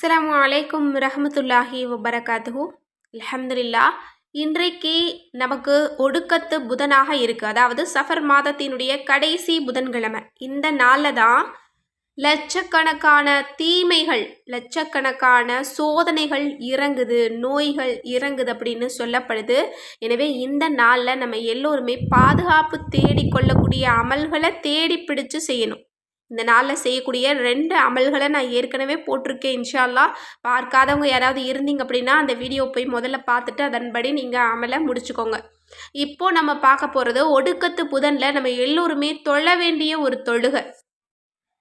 அஸ்லாம் அலைக்கும் ரஹமத்துல்லாஹி வபரகாத்து அலமதுல்லா இன்றைக்கு நமக்கு ஒடுக்கத்து புதனாக இருக்குது அதாவது சஃபர் மாதத்தினுடைய கடைசி புதன்கிழமை. இந்த நாளில் தான் லட்சக்கணக்கான தீமைகள் லட்சக்கணக்கான சோதனைகள் இறங்குது நோய்கள் இறங்குது அப்படின்னு சொல்லப்படுது. எனவே இந்த நாளில் நம்ம எல்லோருமே பாதுகாப்பு தேடிக்கொள்ளக்கூடிய அமல்களை தேடி பிடிச்சு செய்யணும். இந்த நாளில் செய்யக்கூடிய ரெண்டு அமல்களை நான் ஏற்கனவே போட்டிருக்கேன் இன்ஷால்லா. பார்க்காதவங்க யாராவது இருந்தீங்க அப்படின்னா அந்த வீடியோ போய் முதல்ல பார்த்துட்டு அதன்படி நீங்கள் அமலை முடிச்சுக்கோங்க. இப்போ நம்ம பார்க்க போகிறது ஒடுக்கத்து புதனில் நம்ம எல்லோருமே தொழ வேண்டிய ஒரு தொழுகை.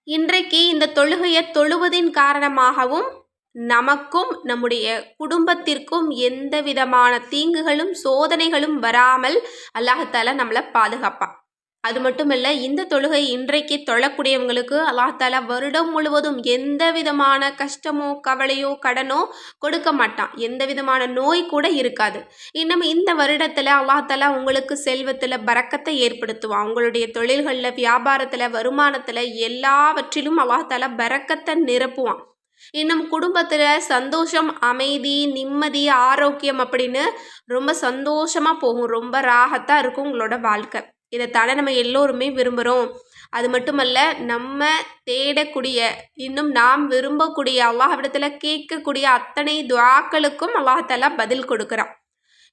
இன்றைக்கு இந்த தொழுகையை தொழுவதின் காரணமாகவும் நமக்கும் நம்முடைய குடும்பத்திற்கும் எந்த விதமான தீங்குகளும் சோதனைகளும் வராமல் அல்லாஹால நம்மளை பாதுகாப்பான். அது மட்டும் இல்லை இந்த தொழுகை இன்றைக்கு தொழக்கூடியவங்களுக்கு அல்லாஹால வருடம் முழுவதும் எந்த விதமான கஷ்டமோ கவலையோ கடனோ கொடுக்க மாட்டான். எந்த விதமான நோய் கூட இருக்காது. இன்னும் இந்த வருடத்தில் அல்லாஹால உங்களுக்கு செல்வத்தில் பறக்கத்தை ஏற்படுத்துவான். உங்களுடைய தொழில்களில் வியாபாரத்தில் வருமானத்தில் எல்லாவற்றிலும் அல்லாஹால பறக்கத்தை நிரப்புவான். இன்னும் குடும்பத்தில் சந்தோஷம் அமைதி நிம்மதி ஆரோக்கியம் அப்படின்னு ரொம்ப சந்தோஷமாக போகும். ரொம்ப ராகத்தாக இருக்கும் உங்களோட வாழ்க்கை. இதைத்தானே நம்ம எல்லோருமே விரும்புகிறோம் அது மட்டுமல்ல நம்ம தேடக்கூடிய இன்னும் நாம் விரும்பக்கூடிய அல்லாஹிடத்தில் கேட்கக்கூடிய அத்தனை துவாக்களுக்கும் அல்லாஹாலா பதில் கொடுக்குறான்.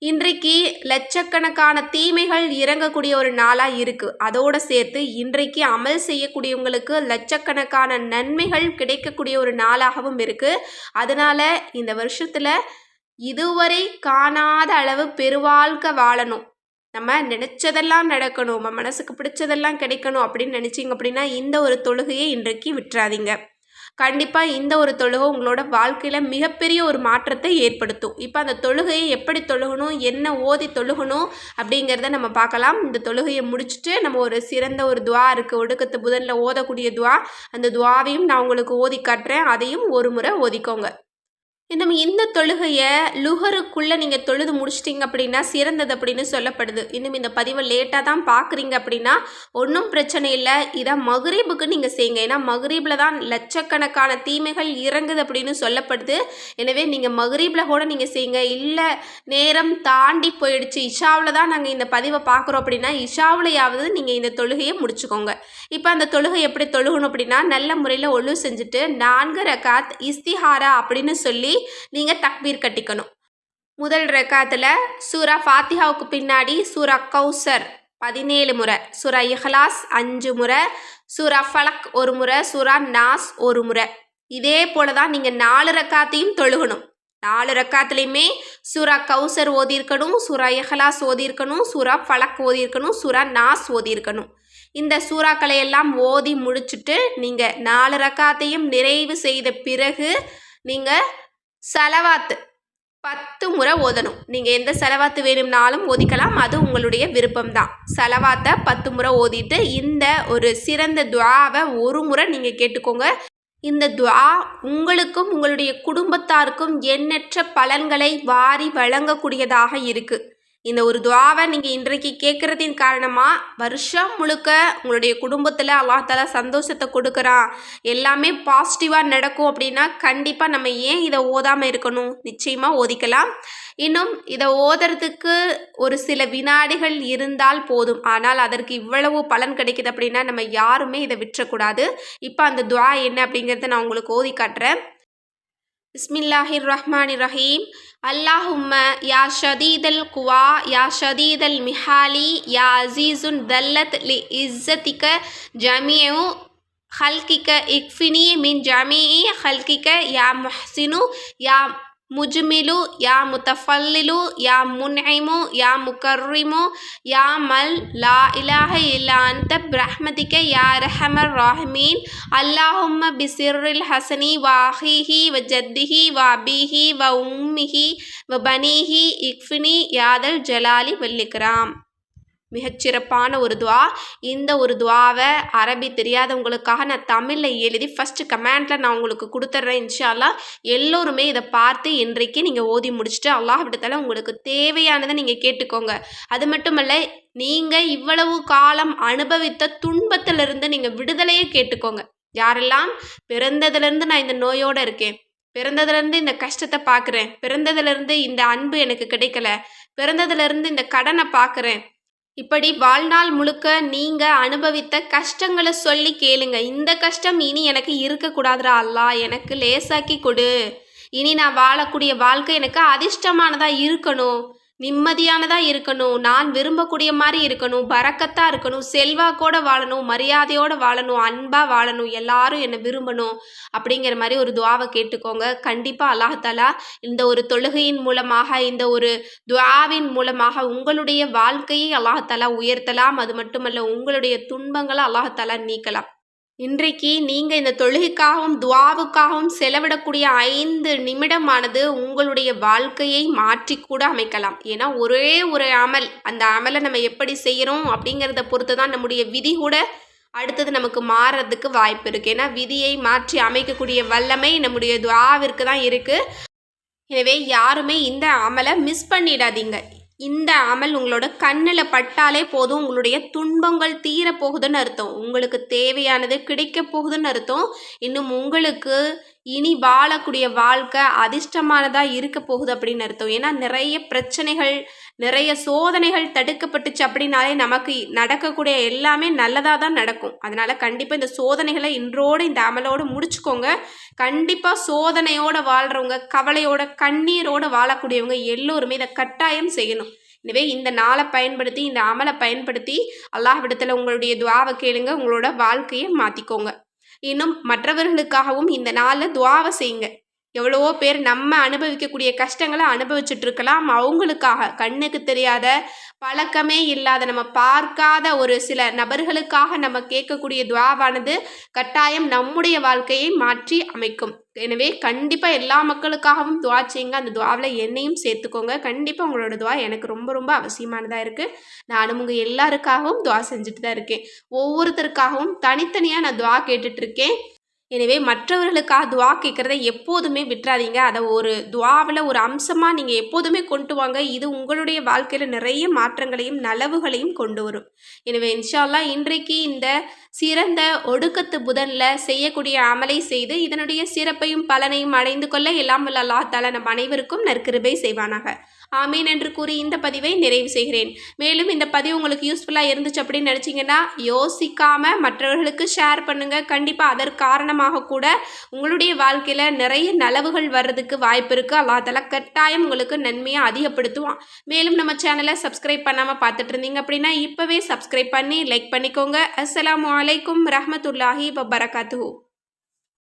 இன்றைக்கு லட்சக்கணக்கான தீமைகள் இறங்கக்கூடிய ஒரு நாளாக இருக்குது அதோடு சேர்த்து இன்றைக்கு அமல் செய்யக்கூடியவங்களுக்கு லட்சக்கணக்கான நன்மைகள் கிடைக்கக்கூடிய ஒரு நாளாகவும் இருக்குது அதனால் இந்த வருஷத்தில் இதுவரை காணாத அளவு பெருவாழ்க்கை வாழணும். நம்ம நினச்சதெல்லாம் நடக்கணும் நம்ம மனசுக்கு பிடிச்சதெல்லாம் கிடைக்கணும் அப்படின்னு நினச்சிங்க அப்படின்னா இந்த ஒரு தொழுகையை இன்றைக்கு விட்டுறாதீங்க. கண்டிப்பாக இந்த ஒரு தொழுகை உங்களோட வாழ்க்கையில் மிகப்பெரிய ஒரு மாற்றத்தை ஏற்படுத்தும். இப்போ அந்த தொழுகையை எப்படி தொழுகணும் என்ன ஓதி தொழுகணும் அப்படிங்கிறத நம்ம பார்க்கலாம். இந்த தொழுகையை முடிச்சுட்டு நம்ம ஒரு சிறந்த ஒரு துவா இருக்குது ஒடுக்கத்து புதனில் ஓதக்கூடிய துவா. அந்த துவாவையும் நான் உங்களுக்கு ஓதி காட்டுறேன். அதையும் ஒரு முறை ஓதிக்கோங்க. நம்ம இந்த தொழுகையை லுகருக்குள்ளே நீங்கள் தொழுது முடிச்சிட்டிங்க அப்படின்னா சிறந்தது அப்படின்னு சொல்லப்படுது. இன்னும் இந்த பதிவை லேட்டாக தான் பார்க்குறீங்க அப்படின்னா ஒன்றும் பிரச்சனை இல்லை. இதை மகரீபுக்கு நீங்கள் செய்யுங்க. ஏன்னா மகரீபில் தான் லட்சக்கணக்கான தீமைகள் இறங்குது அப்படின்னு சொல்லப்படுது. எனவே நீங்கள் மகரீபில் கூட நீங்கள் செய்யுங்க. இல்லை நேரம் தாண்டி போயிடுச்சு. இஷாவில் தான் நாங்கள் இந்த பதிவை பார்க்குறோம் அப்படின்னா இஷாவிலையாவது நீங்கள் இந்த தொழுகையை முடிச்சுக்கோங்க. இப்போ அந்த தொழுகை எப்படி தொழுகணும் அப்படின்னா நல்ல முறையில் ஒழு செஞ்சுட்டு நான்கு ரகாத் இஸ்திஹாரா அப்படின்னு சொல்லி நீங்கள் தக்பீர் கட்டிக்கணும். முதல் ரெக்காத்தில் சூரா ஃபாத்திஹாவுக்கு பின்னாடி சூரா கௌசர் பதினேழு முறை சூரா இஹ்லாஸ் அஞ்சு முறை சூரா ஃபலக் ஒரு முறை சூரா நாஸ் ஒரு முறை. இதே போல தான் நீங்கள் நாலு ரக்காத்தையும் தொழுகணும். நாலு ரக்காத்துலேயுமே சூரா கௌசர் ஓதியிருக்கணும் சூரா இஹ்லாஸ் ஓதியிருக்கணும் சூரா ஃபலக் ஓதியிருக்கணும் சூரா நாஸ் ஓதியிருக்கணும். இந்த சூறாக்களை எல்லாம் ஓதி முடிச்சுட்டு நீங்கள் நாலு ரக்காத்தையும் நிறைவு செய்த பிறகு நீங்கள் செலவாத்து பத்து முறை ஓதணும். நீங்கள் எந்த செலவாத்து வேணும்னாலும் ஓதிக்கலாம். அது உங்களுடைய விருப்பம்தான். செலவாத்தை பத்து முறை ஓதிட்டு இந்த ஒரு சிறந்த துவாவை ஒரு முறை நீங்கள் கேட்டுக்கோங்க. இந்த துவா உங்களுக்கும் உங்களுடைய குடும்பத்தாருக்கும் எண்ணற்ற பலன்களை வாரி வழங்கக்கூடியதாக இருக்குது இந்த ஒரு துவாவை நீங்கள் இன்றைக்கு கேட்குறதின் காரணமாக வருஷம் முழுக்க உங்களுடைய குடும்பத்தில் அல்லாஹால சந்தோஷத்தை கொடுக்குறான். எல்லாமே பாசிட்டிவாக நடக்கும் அப்படின்னா கண்டிப்பாக நம்ம ஏன் இதை ஓதாமல் இருக்கணும்? நிச்சயமாக ஓதிக்கலாம். இன்னும் இதை ஓதுறதுக்கு ஒரு சில வினாடிகள் இருந்தால் போதும். ஆனால் அதற்கு இவ்வளவு பலன் கிடைக்குது அப்படின்னா நம்ம யாருமே இதை விற்றக்கூடாது. இப்போ அந்த துவா என்ன அப்படிங்கிறத நான் உங்களுக்கு ஓதி காட்டுறேன். بسم الله الرحمن الرحيم اللهم يا شديد القوى يا شديد المحال يا عزيز ذلت لعزتك جميع خلقك اكفني من جميع خلقك يا محسن يا முஜ்மிலு யா முத்தஃபல்லிலு யா முன்ஐமு யா முக்கர்ரிமு யா மல் லா இலாஹ இல்லா அந்த பிரஹ்மதிக்க யா ரஹமர் ராஹ்மீன் அல்லாஹும்ம பிசிர்ரில் ஹசனி வாஹிஹி வ ஜத்திஹி வ அபிஹி வ உம்மிஹி வ பனீஹி இக்ஃபினி யாதல் ஜலாலி வல்லிக்ராம் மிகச்சிறப்பான ஒரு துவா. இந்த ஒரு துவாவை அரபி தெரியாதவங்களுக்காக நான் தமிழில் எழுதி ஃபஸ்ட்டு கமெண்டில் நான் உங்களுக்கு கொடுத்துட்றேன் இன்ஷால்லா எல்லோருமே இதை பார்த்து இன்றைக்கு நீங்கள் ஓதி முடிச்சுட்டு அல்லாஹ் விடத்தால உங்களுக்கு தேவையானதை நீங்கள் கேட்டுக்கோங்க. அது மட்டுமல்ல நீங்கள் இவ்வளவு காலம் அனுபவித்த துன்பத்திலிருந்து நீங்கள் விடுதலையை கேட்டுக்கோங்க. யாரெல்லாம்? பிறந்ததுலேருந்து நான் இந்த நோயோடு இருக்கேன். பிறந்ததுலேருந்து இந்த கஷ்டத்தை பார்க்குறேன். பிறந்ததுலேருந்து இந்த அன்பு எனக்கு கிடைக்கல. பிறந்ததுலேருந்து இந்த கடனை பார்க்குறேன். இப்படி வாழ்நாள் முழுக்க நீங்கள் அனுபவித்த கஷ்டங்களை சொல்லி கேளுங்க. இந்த கஷ்டம் இனி எனக்கு இருக்கக்கூடாதுடா அல்லா. எனக்கு லேசாக்கி கொடு. இனி நான் வாழக்கூடிய வாழ்க்கை எனக்கு அதிர்ஷ்டமானதாக இருக்கணும். நிம்மதியானதாக இருக்கணும். நான் விரும்பக்கூடிய மாதிரி இருக்கணும். பறக்கத்தாக இருக்கணும். செல்வாக்கோட வாழணும். மரியாதையோடு வாழணும். அன்பாக வாழணும். எல்லாரும் என்னை விரும்பணும் அப்படிங்கிற மாதிரி ஒரு துவாவை கேட்டுக்கோங்க. கண்டிப்பாக அல்லாஹாலா இந்த ஒரு தொழுகையின் மூலமாக இந்த ஒரு துவாவின் மூலமாக உங்களுடைய வாழ்க்கையை அல்லாஹாலா உயர்த்தலாம். அது மட்டுமல்ல உங்களுடைய துன்பங்களை அல்லாஹாலா நீக்கலாம். இன்றைக்கு நீங்கள் இந்த தொழுகைக்காகவும் துவாவுக்காகவும் செலவிடக்கூடிய ஐந்து நிமிடமானது உங்களுடைய வாழ்க்கையை மாற்றி கூட அமைக்கலாம். ஏன்னா ஒரே ஒரு அமல் அந்த அமலை நம்ம எப்படி செய்கிறோம் அப்படிங்கிறத பொறுத்து தான் நம்முடைய விதி கூட அடுத்தது நமக்கு மாறுறதுக்கு வாய்ப்பு இருக்குது ஏன்னா விதியை மாற்றி அமைக்கக்கூடிய வல்லமை நம்முடைய துவாவிற்கு தான் இருக்குது எனவே யாருமே இந்த அமலை மிஸ் பண்ணிடாதீங்க. இந்த அமல் உங்களோட கண்ணில் பட்டாலே போதும் உங்களுடைய துன்பங்கள் தீரப்போகுதுன்னு அர்த்தம். உங்களுக்கு தேவையானது கிடைக்க போகுதுன்னு அர்த்தம். இன்னும் உங்களுக்கு இனி வாழக்கூடிய வாழ்க்கை அதிர்ஷ்டமானதாக இருக்க போகுது அப்படின்னு அர்த்தம். ஏன்னா நிறைய பிரச்சனைகள் நிறைய சோதனைகள் தடுக்கப்பட்டுச்சு அப்படின்னாலே நமக்கு நடக்கக்கூடிய எல்லாமே நல்லதாக தான் நடக்கும். அதனால் கண்டிப்பாக இந்த சோதனைகளை இன்றோடு இந்த அமலோடு முடிச்சுக்கோங்க. கண்டிப்பாக சோதனையோடு வாழ்கிறவங்க கவலையோட கண்ணீரோடு வாழக்கூடியவங்க எல்லோருமே இதை கட்டாயம் செய்யணும். எனவே இந்த நாளை பயன்படுத்தி இந்த அமலை பயன்படுத்தி அல்லாஹ் விடத்தில் உங்களுடைய துவாவை கேளுங்க. உங்களோட வாழ்க்கையை மாற்றிக்கோங்க இன்னும் மற்றவர்களுக்காகவும் இந்த நாளில் துவாவை செய்யுங்க. எவ்வளவோ பேர் நம்ம அனுபவிக்கக்கூடிய கஷ்டங்களை அனுபவிச்சுட்டு இருக்கலாம் அவங்களுக்காக கண்ணுக்கு தெரியாத பழக்கமே இல்லாத நம்ம பார்க்காத ஒரு சில நபர்களுக்காக நம்ம கேட்கக்கூடிய துவாவானது கட்டாயம் நம்முடைய வாழ்க்கையை மாற்றி அமைக்கும். எனவே கண்டிப்பாக எல்லா மக்களுக்காகவும் துவா செய்யுங்க. அந்த துவாவில் என்னையும் சேர்த்துக்கோங்க. கண்டிப்பாக உங்களோட துவா எனக்கு ரொம்ப ரொம்ப அவசியமானதாக இருக்குது நானும் உங்கள் எல்லாருக்காகவும் துவா செஞ்சுட்டு தான் இருக்கேன். ஒவ்வொருத்தருக்காகவும் தனித்தனியாக நான் துவா கேட்டுட்ருக்கேன் எனவே மற்றவர்களுக்காக துவா கேட்குறத எப்போதுமே விட்டுறாதீங்க. அதை ஒரு துவாவில் ஒரு அம்சமாக நீங்கள் எப்போதுமே கொண்டு வாங்க. இது உங்களுடைய வாழ்க்கையில் நிறைய மாற்றங்களையும் நலவுகளையும் கொண்டு வரும். எனவே இன்ஷால்லா இன்றைக்கு இந்த சிறந்த ஒடுக்கத்து புதனில் செய்யக்கூடிய அமலை செய்து இதனுடைய சிறப்பையும் பலனையும் அடைந்து கொள்ள எல்லாம் வல்ல அல்லா தாலா நம் அனைவருக்கும் நற்கிருபை செய்வானாக. ஆமீன் என்று கூறி இந்த பதிவை நிறைவு செய்கிறேன். மேலும் இந்த பதிவு உங்களுக்கு யூஸ்ஃபுல்லாக இருந்துச்சு அப்படின்னு நினச்சிங்கன்னா யோசிக்காமல் மற்றவர்களுக்கு ஷேர் பண்ணுங்கள் கண்டிப்பாக அதற்கு காரணமாக கூட உங்களுடைய வாழ்க்கையில் நிறைய நலவுகள் வர்றதுக்கு வாய்ப்பு இருக்குது அல்லா கட்டாயம் உங்களுக்கு நன்மையை அதிகப்படுத்துவான். மேலும் நம்ம சேனலை சப்ஸ்கிரைப் பண்ணாமல் பார்த்துட்டு இருந்தீங்க அப்படின்னா இப்போவே சப்ஸ்கிரைப் பண்ணி லைக் பண்ணிக்கோங்க. அஸ்லாம் வலைக்கும் ரஹமத்துல்லாஹி வபரகாத்து